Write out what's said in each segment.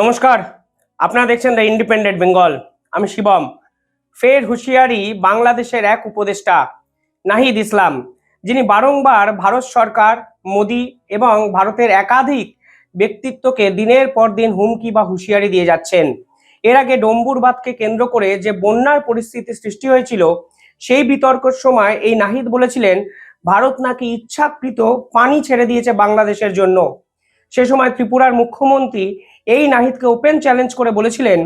নমস্কার। আপনারা দেখছেন দ্য ইন্ডিপেন্ডেন্ট বেঙ্গল আমি শিবম। ফের হুঁশিয়ারি বাংলাদেশের এক উপদেষ্টা, নাহিদ ইসলাম, যিনি বারংবার ভারত সরকার, মোদি এবং ভারতের একাধিক ব্যক্তিত্বকে দিনের পর দিন হুমকি বা হুঁশিয়ারি দিয়ে যাচ্ছেন। এর আগে ডম্বুর বাঁধকে কেন্দ্র করে যে বন্যার পরিস্থিতি সৃষ্টি হয়েছিল, সেই বিতর্কের সময় এই নাহিদ বলেছিলেন, ভারত নাকি ইচ্ছাকৃত পানি ছেড়ে দিয়েছে বাংলাদেশের জন্য। সে সময় ত্রিপুরার মুখ্যমন্ত্রী এই নাহিদকে ওপেন চ্যালেঞ্জ করে বলেছিলেন,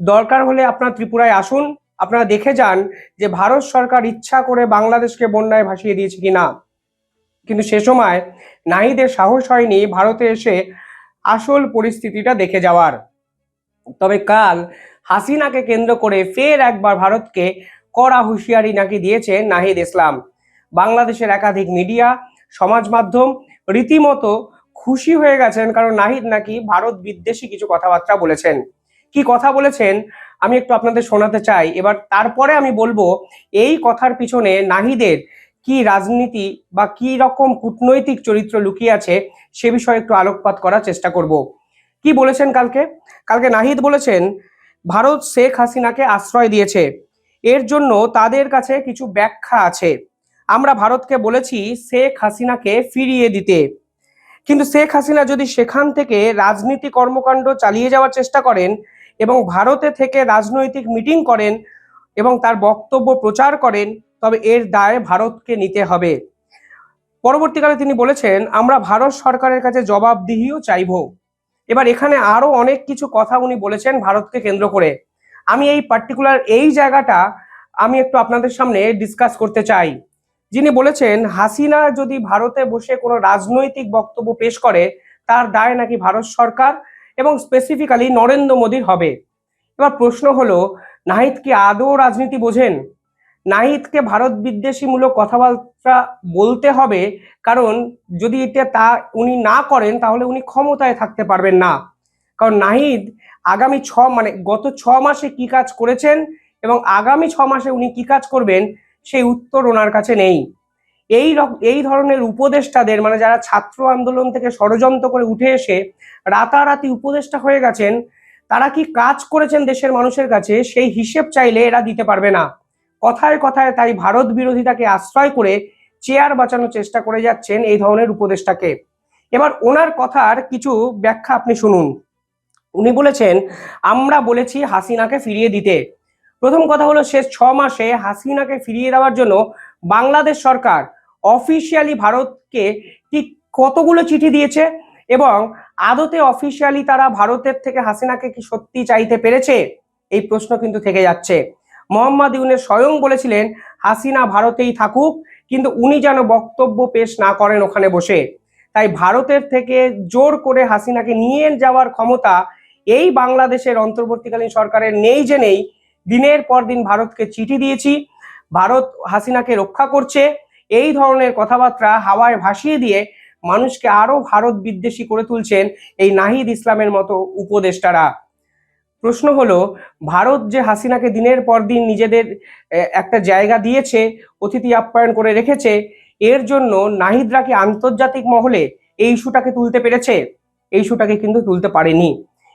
দরকার হলে আপনারা ত্রিপুরায় আসুন, আপনারা দেখে যান যে ভারত সরকার ইচ্ছা করে বাংলাদেশকে বন্যায় ভাসিয়ে দিয়েছে কি না। কিন্তু সে সময় নাহিদের সাহস হয়নি ভারতে এসে আসল পরিস্থিতিটা দেখে যাওয়ার। তবে কাল হাসিনাকে কেন্দ্র করে ফের একবার ভারতকে কড়া হুঁশিয়ারি নাকি দিয়েছে নাহিদ ইসলাম। বাংলাদেশের একাধিক মিডিয়া, সমাজ মাধ্যম, রীতিমতো খুশি হয়ে গেছেন, কারণ নাহিদ নাকি ভারত বিদ্বেষী কিছু কথাবার্তা বলেছেন। কি কথা বলেছেন? আমি একটু আপনাদের শোনাতে চাই। এবার তারপরে আমি বলব, এই কথার পিছনে নাহিদের কি রাজনীতি বা কি রকম কূটনৈতিক চরিত্র লুকিয়ে আছে, সে বিষয়ে একটু আলোকপাত করার চেষ্টা করব। কি বলেছেন কালকে? কালকে নাহিদ বলেছেন, ভারত শেখ হাসিনাকে আশ্রয় দিয়েছে। এর জন্য তাদের কাছে কিছু ব্যাখ্যা আছে। আমরা ভারতকে বলেছি শেখ হাসিনাকে ফিরিয়ে দিতে। কিন্তু শেখ হাসিনা যদি সেখান থেকে রাজনীতি কর্মকাণ্ড চালিয়ে যাওয়ার চেষ্টা করেন এবং ভারতে থেকে রাজনৈতিক মিটিং করেন এবং তার বক্তব্য প্রচার করেন, তবে এর দায় ভারতকে নিতে হবে। পরবর্তীকালে তিনি বলেছেন, আমরা ভারত সরকারের কাছে জবাবদিহিও চাইব। এবার এখানে আরও অনেক কিছু কথা উনি বলেছেন ভারতকে কেন্দ্র করে। আমি এই পার্টিকুলার এই জায়গাটা আমি একটু আপনাদের সামনে ডিসকাস করতে চাই। যিনি বলেছেন, হাসিনা যদি ভারতে বসে কোনো রাজনৈতিক বক্তব্য পেশ করে, তার দায় নাকি ভারত সরকার এবং স্পেসিফিক্যালি নরেন্দ্র মোদীর হবে। এবার প্রশ্ন হলো, নাহিদ কি আদৌ রাজনীতি বোঝেন? নাহিদকে ভারত বিদ্বেষীমূলক কথাবার্তা বলতে হবে, কারণ যদি এটা তা উনি না করেন, তাহলে উনি ক্ষমতায় থাকতে পারবেন না। কারণ নাহিদ আগামী ছ মানে গত ছ মাসে কি কাজ করেছেন এবং আগামী ছ মাসে উনি কি কাজ করবেন সেই উত্তর ওনার কাছে নেই। এই এই ধরনের উপদেষ্টাদের মানে যারা ছাত্র আন্দোলন থেকে ষড়যন্ত্র করে উঠে এসে রাতারাতি উপদেষ্টা হয়ে গেছেন, তারা কি কাজ করেছেন দেশের মানুষের কাছে? সেই হিসেব চাইলে এরা দিতে পারবে না। কথায় কথায় তাই ভারত বিরোধিতাকে আশ্রয় করে চেয়ার বাঁচানোর চেষ্টা করে যাচ্ছেন এই ধরনের উপদেষ্টাকে। এবার ওনার কথার কিছু ব্যাখ্যা আপনি শুনুন। উনি বলেছেন, আমরা বলেছি হাসিনাকে ফিরিয়ে দিতে। প্রথম কথা হলো শেষ ছ মাসে হাসিনাকে ফিরিয়ে দেওয়ার জন্য বাংলাদেশ সরকার অফিসিয়ালি ভারতকে ঠিক কতগুলো চিঠি দিয়েছে এবং আদতে অফিসিয়ালি তারা ভারতের থেকে হাসিনাকে কি সত্যি চাইতে পেরেছে? এই প্রশ্ন কিন্তু থেকে যাচ্ছে। মোহাম্মদ ইউনে স্বয়ং বলেছিলেন, হাসিনা ভারতেই থাকুক, কিন্তু উনি যেন বক্তব্য পেশ না করেন ওখানে বসে। তাই ভারতের থেকে জোর করে হাসিনাকে নিয়ে যাওয়ার ক্ষমতা এই বাংলাদেশের অন্তর্বর্তীকালীন সরকারের নেই যে নেই দিনের পর দিন ভারতকে চিঠি দিয়েছি। ভারত হাসিনাকে রক্ষা করছে। এই ধরনের কথাবার্তা হাওয়ায় ভাসিয়ে দিয়ে মানুষকে আরও ভারত বিদ্বেষী করে তুলছেন এই নাহিদ ইসলামের মতো উপদেষ্টারা। প্রশ্ন হলো, ভারত যে হাসিনাকে দিনের পর দিন নিজেদের একটা জায়গা দিয়েছে, অতিথি আপ্যায়ন করে রেখেছে, এর জন্য নাহিদরা কি আন্তর্জাতিক মহলে এই ইস্যুটাকে তুলতে পেরেছে? এই ইস্যুটাকে কিন্তু তুলতে পারেনি।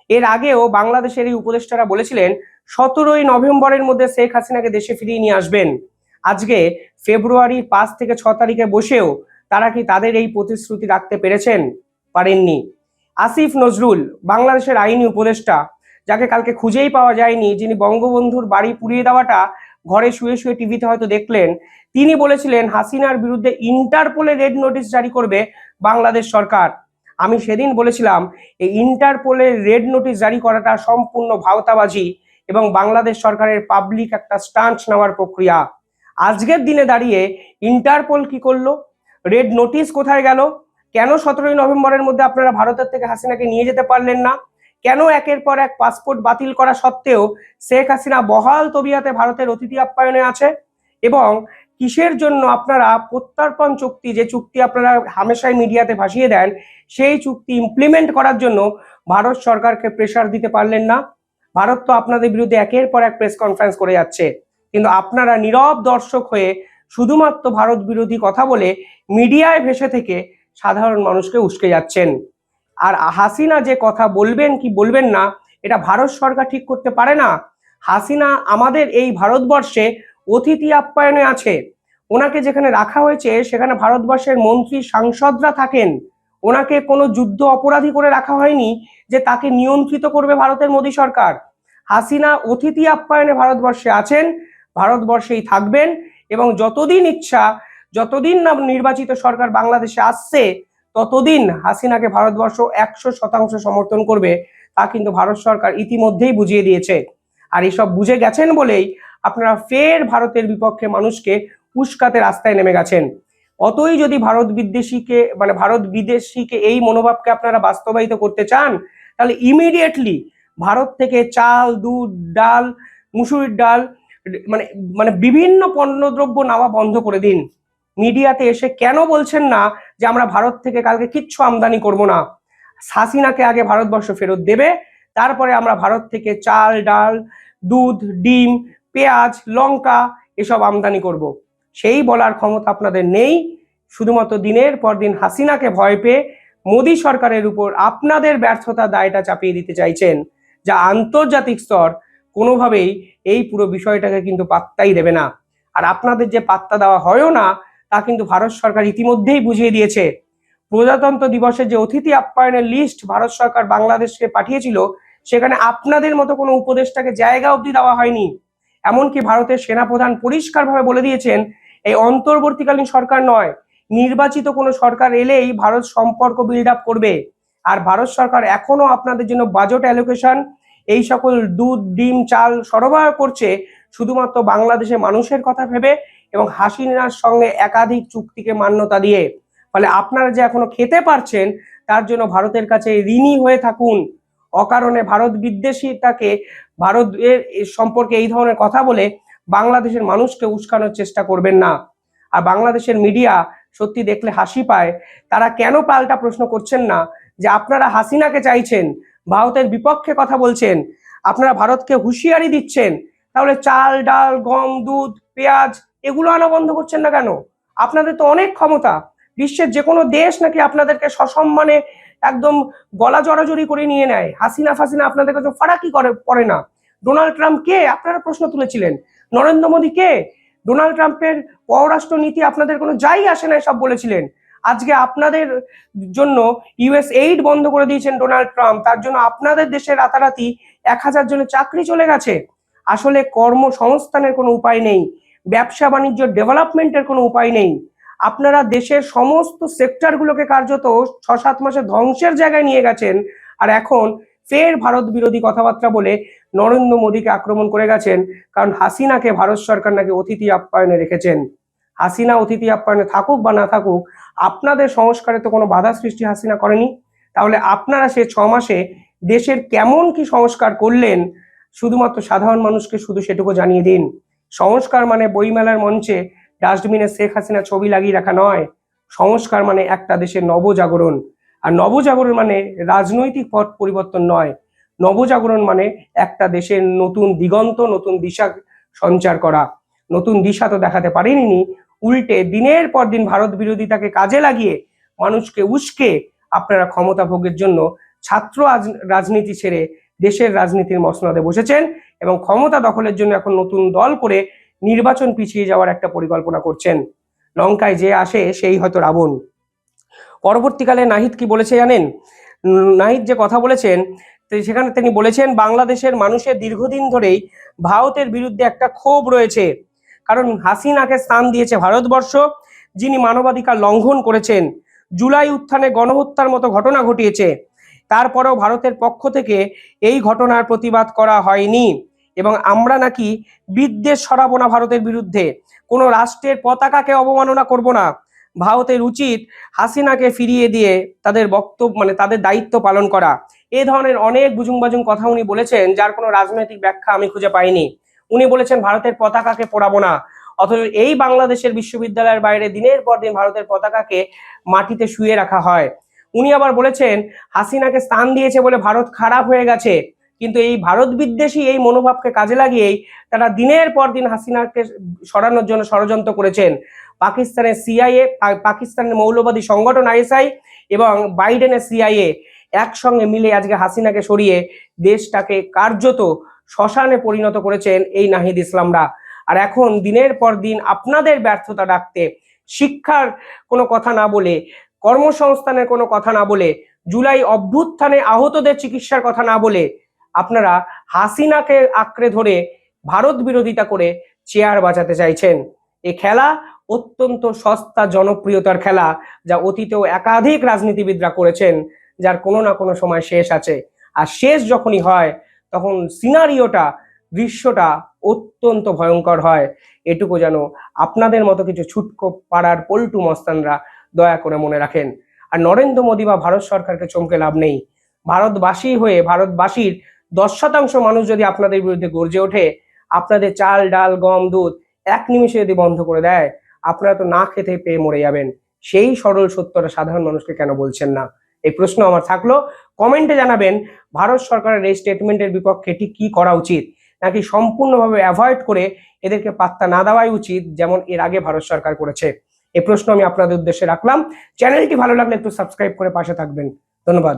এর আগেও বাংলাদেশের এই উপদেষ্টারা বলেছিলেন, সতেরোই নভেম্বরের মধ্যে শেখ হাসিনাকে দেশে ফিরিয়ে নিয়ে আসবেন। আজকে ফেব্রুয়ারির পাঁচ থেকে ছ তারিখে বসেও তারা কি তাদের এই প্রতিশ্রুতি রাখতে পেরেছেন? পারেননি। আসিফ নজরুল, বাংলাদেশের আইনি উপদেষ্টা, যাকে কালকে খুঁজেই পাওয়া যায়নি, যিনি বঙ্গবন্ধুর বাড়ি পুড়িয়ে দেওয়াটা ঘরে শুয়ে শুয়ে টিভিতে হয়তো দেখলেন, তিনি বলেছিলেন, হাসিনার বিরুদ্ধে ইন্টারপোলে রেড নোটিশ জারি করবে বাংলাদেশ সরকার। আমি সেদিন বলেছিলাম, এই ইন্টারপোলে রেড নোটিশ জারি করাটা সম্পূর্ণ ভাওতাবাজি এবং বাংলাদেশ সরকারের পাবলিক একটা স্টান্স নেওয়ার প্রক্রিয়া। আজকের দিনে দাঁড়িয়ে ইন্টারপোল কি করল? রেড নোটিশ কোথায় গেল? কেন সতেরোই নভেম্বরের মধ্যে আপনারা ভারতের থেকে হাসিনাকে নিয়ে যেতে পারলেন না? কেন একের পর এক পাসপোর্ট বাতিল করা সত্ত্বেও শেখ হাসিনা বহাল তবিয়াতে ভারতের অতিথি আপ্যায়নে আছে? এবং কিসের জন্য আপনারা প্রত্যর্পণ চুক্তি, যে চুক্তি আপনারা হামেশাই মিডিয়াতে ভাসিয়ে দেন, সেই চুক্তি ইমপ্লিমেন্ট করার জন্য ভারত সরকারকে প্রেশার দিতে পারলেন না। ভারত তো আপনাদের বিরুদ্ধে একের পর এক প্রেস কনফারেন্স করে যাচ্ছে। কিন্তু আপনারা নীরব দর্শক হয়ে শুধুমাত্র ভারত বিরোধী কথা বলে মিডিয়ায় ভেসে থেকে সাধারণ মানুষকে উস্কে যাচ্ছেন। আর হাসিনা যে কথা বলবেন কি বলবেন না, এটা ভারত সরকার ঠিক করতে পারে না। হাসিনা আমাদের এই ভারতবর্ষে অতিথি আপ্যায়নে আছে। ওনাকে যেখানে রাখা হয়েছে, সেখানে ভারতবর্ষের মন্ত্রী, সাংসদরা থাকেন। ওনাকে কোনো যুদ্ধ অপরাধী করে রাখা হয়নি যে তাকে নিয়ন্ত্রিত করবে ভারতের মোদী সরকার। হাসিনা অতিথি আপ্যায়নে ভারতবর্ষে আছেন, ভারতবর্ষেই থাকবেন এবং যতদিন ইচ্ছা, যতদিন না নির্বাচিত সরকার বাংলাদেশে আসছে, ততদিন হাসিনাকে ভারতবর্ষ একশো শতাংশ সমর্থন করবে, তা কিন্তু ভারত সরকার ইতিমধ্যেই বুঝিয়ে দিয়েছে। আর এসব বুঝে গেছেন বলেই আপনারা ফের ভারতের বিপক্ষে মানুষকে উস্কাতে রাস্তায় নেমে গেছেন। অতই যদি ভারত বিদ্বেষীকে মানে ভারত বিদেশিকে এই মনোভাবকে আপনারা বাস্তবায়িত করতে চান, তাহলে ইমিডিয়েটলি ভারত থেকে চাল, দুধ, ডাল, মুসুরির ডাল মানে মানে বিভিন্ন পণ্যদ্রব্য নেওয়া বন্ধ করে দিন। মিডিয়াতে এসে কেন বলছেন না যে আমরা ভারত থেকে কালকে কিচ্ছু আমদানি করব না? হাসিনাকে আগে ভারতবর্ষ ফেরত দেবে, তারপরে আমরা ভারত থেকে চাল, ডাল, দুধ, ডিম পেঁয়াজ, লঙ্কা এসব আমদানি করব। সেই বলার ক্ষমতা আপনাদের নেই। শুধুমাত্র দিনের পর দিন হাসিনাকে ভয় পেয়ে মোদী সরকারের উপর আপনাদের ব্যর্থতা দায়টা চাপিয়ে দিতে চাইছেন, যা আন্তর্জাতিক স্তর কোনোভাবেই এই পুরো বিষয়টাকে কিন্তু পাত্তাই দেবে না। আর আপনাদের যে পাত্তা দেওয়া হয়ও না, তা কিন্তু ভারত সরকার ইতিমধ্যেই বুঝিয়ে দিয়েছে। প্রজাতন্ত্র দিবসের যে অতিথি আপ্যায়নের লিস্ট ভারত সরকার বাংলাদেশকে পাঠিয়েছিল, সেখানে আপনাদের মতো কোনো উপদেষ্টাকে জায়গা অবধি দেওয়া হয়নি। এমনকি ভারতের সেনাপ্রধান পরিষ্কারভাবে বলে দিয়েছেন, এই অন্তর্বর্তীকালীন সরকার নয়। নির্বাচিত কোনো সরকার এলেই ভারত সম্পর্ক বিল্ড আপ করবে। আর ভারত সরকার এখনও আপনাদের জন্য বাজেট অ্যালোকেশন এই সকল দুধ, ডিম, চাল সরবরাহ করছে শুধুমাত্র বাংলাদেশের মানুষের কথা ভেবে এবং হাসিনার সঙ্গে একাধিক চুক্তিকে মান্যতা দিয়ে। ফলে আপনারা যে এখনও খেতে পারছেন, তার জন্য ভারতের কাছে ঋণী হয়ে থাকুন। অকারণে ভারত বিদ্বেষীতাকে ভারতের সম্পর্কে এই ধরনের কথা বলে বাংলাদেশের মানুষকে উস্কানোর চেষ্টা করবেন না। আর বাংলাদেশের মিডিয়া সত্যি দেখলে হাসি পায়। তারা কেন পাল্টা প্রশ্ন করছেন না? যে আপনারা হাসিনাকে চাইছেন, ভারতের বিপক্ষে কথা বলছেন, আপনারা ভারতকে হুঁশিয়ারি দিচ্ছেন, তাহলে চাল, ডাল, গম, দুধ, পেঁয়াজ এগুলো আনা বন্ধ করছেন না কেন? আপনাদের তো অনেক ক্ষমতা। বিশ্বের যে কোনো দেশ নাকি আপনাদেরকে সসম্মানে একদম গলা জড়াজড়ি করে নিয়ে নেয়। হাসিনা ফাসিনা আপনাদের কাছে ফারাকি করে, পড়ে না। ডোনাল্ড ট্রাম্প কে? আপনারা প্রশ্ন তুলেছিলেন। নরেন্দ্র মোদী কে? ডোনাল্ড ট্রাম্পের পররাষ্ট্র নীতি আপনাদের কোনো যাই আসে না সব বলেছিলেন। আজকে আপনাদের জন্য ইউএস এইড বন্ধ করে দিয়েছেন ডোনাল্ড ট্রাম্প। তার জন্য আপনাদের দেশে রাতারাতি এক হাজার জনের চাকরি চলে গেছে। আসলে কর্মসংস্থানের কোনো উপায় নেই। ব্যবসা বাণিজ্য ডেভেলপমেন্টের কোনো উপায় নেই। আপনারা দেশের সমস্ত সেক্টরগুলোকে কার্যত ছ সাত মাসে ধ্বংসের জায়গায় নিয়ে গেছেন। আর এখন ফের ভারত বিরোধী কথাবার্তা বলে নরেন্দ্র মোদীকে আক্রমণ করে গেছেন, কারণ হাসিনাকে ভারত সরকার নাকি অতিথি আপ্যায়নে রেখেছেন। হাসিনা অতিথি আপ্যায়নে থাকুক বা না থাকুক, আপনাদের সংস্কারে তো কোনো বাধা সৃষ্টি হাসিনা করেনি। তাহলে আপনারা সে ছ মাসে দেশের কেমন কি সংস্কার করলেন, শুধুমাত্র সাধারণ মানুষকে শুধু সেটুকু জানিয়ে দিন। সংস্কার মানে বইমেলার মঞ্চে ডাস্টবিনে শেখ হাসিনা ছবি লাগিয়ে রাখা নয়। সংস্কার মানে একটা দেশের নবজাগরণ। আর নবজাগরণ মানে রাজনৈতিক পথ পরিবর্তন নয়। নবজাগরণ মানে একটা দেশের নতুন দিগন্ত, নতুন দিশা সঞ্চার করা। নতুন দিশা তো দেখাতে পারেনি উল্টে দিনের পর দিন ভারত বিরোধিতাকে কাজে লাগিয়ে মানুষকে উস্কে আপনারা ক্ষমতা ভোগের জন্য ছাত্র রাজনীতি ছেড়ে দেশের রাজনীতির মসনদে বসেছেন এবং ক্ষমতা দখলের জন্য এখন নতুন দল করে নির্বাচন পিছিয়ে যাওয়ার একটা পরিকল্পনা করছেন। লঙ্কায় যে আসে সেই হয়তো রাবণ। পরবর্তীকালে নাহিদ কি বলেছে জানেন? নাহিদ যে কথা বলেছেন সেখানে তিনি বলেছেন, বাংলাদেশের মানুষের দীর্ঘদিন ধরেই ভারতের বিরুদ্ধে একটা ক্ষোভ রয়েছে। কারণ হাসিনাকে স্থান দিয়েছে ভারতবর্ষ, যিনি মানবাধিকার লঙ্ঘন করেছেন। জুলাই উত্থানে গণহত্যার মতো ঘটনা ঘটিয়েছে। তারপরেও ভারতের পক্ষ থেকে এই ঘটনার প্রতিবাদ করা হয়নি। এবং আমরা নাকি বিদ্বেষ সরাবো না ভারতের বিরুদ্ধে। কোনো রাষ্ট্রের পতাকাকে অবমাননা করব না। ভারতের উচিত হাসিনাকে ফিরিয়ে দিয়ে তাদের বক্তব্য মানে তাদের দায়িত্ব পালন করা। এই ধরনের অনেক বুজুং বাজুং কথা উনি বলেছেন, যার কোনো রাজনৈতিক ব্যাখ্যা আমি খুঁজে পাইনি। উনি বলেছেন, ভারতের পতাকাকে পোড়াবো না। অথচ এই বাংলাদেশের বিশ্ববিদ্যালয়ের বাইরে দিনের পর দিন ভারতের পতাকাকে মাটিতে শুয়ে রাখা হয়। উনি আবার বলেছেন, হাসিনাকে স্থান দিয়েছে বলে ভারত খারাপ হয়ে গেছে। কিন্তু এই ভারত বিদ্বেষী এই মনোভাবকে কাজে লাগিয়েই তারা দিনের পর দিন হাসিনাকে সরানোর জন্য ষড়যন্ত্র করেছেন। পাকিস্তানের সিআইএ পাকিস্তানের মৌলবাদী সংগঠন আইএসআই এবং বাইডেনের সিআইএ একসঙ্গে মিলে আজকে হাসিনাকে সরিয়ে দেশটাকে কার্যত শ্মশানে পরিণত করেছেন এই নাহিদ ইসলামরা। আর এখন দিনের পর দিন আপনাদের ব্যর্থতা ডাকতে, শিক্ষার কোনো কথা না বলে, কর্মসংস্থানের কোনো কথা না বলে, জুলাই অভ্যুত্থানে আহতদের চিকিৎসার কথা না বলে আপনারা হাসিনাকে আঁকড়ে ধরে ভারত বিরোধিতা করে চেয়ার বাঁচাতে চাইছেন। এ খেলা অত্যন্ত সস্তা, জনপ্রিয়তার খেলা, যা অতীতেও একাধিক রাজনীতিবিদরা করেছেন, যার কোনো না কোনো সময় শেষ আছে। আর শেষ যখনই হয়, তখন সিনারিওটা, দৃশ্যটা অত্যন্ত ভয়ঙ্কর হয়। এটুকু যেন আপনাদের মতো কিছু ছুটকো পাড়ার পল্টু মস্তানরা দয়া করে মনে রাখেন। আর নরেন্দ্র মোদী বা ভারত সরকারকে চমকে লাভ নেই। ভারতবাসী হয়ে ভারতবাসীর দশ শতাংশ মানুষ যদি আপনাদের বিরুদ্ধে গর্জে ওঠে, আপনাদের চাল, ডাল, গম, দুধ এক নিমিষে যদি বন্ধ করে দেয়, আপনারা তো না খেতে পেয়ে মরে যাবেন। সেই সরল সত্যটা সাধারণ মানুষকে কেন বলছেন না? এই প্রশ্ন আমার থাকল। কমেন্টে জানাবেন, ভারত সরকারের এই স্টেটমেন্টের বিপক্ষে ঠিক কি করা উচিত? নাকি সম্পূর্ণভাবে অ্যাভয়েড করে এদেরকে পাত্তা না দেওয়াই উচিত, যেমন এর আগে ভারত সরকার করেছে? এই প্রশ্ন আমি আপনাদের উদ্দেশ্যে রাখলাম। চ্যানেলটি ভালো লাগলে একটু সাবস্ক্রাইব করে পাশে থাকবেন। ধন্যবাদ।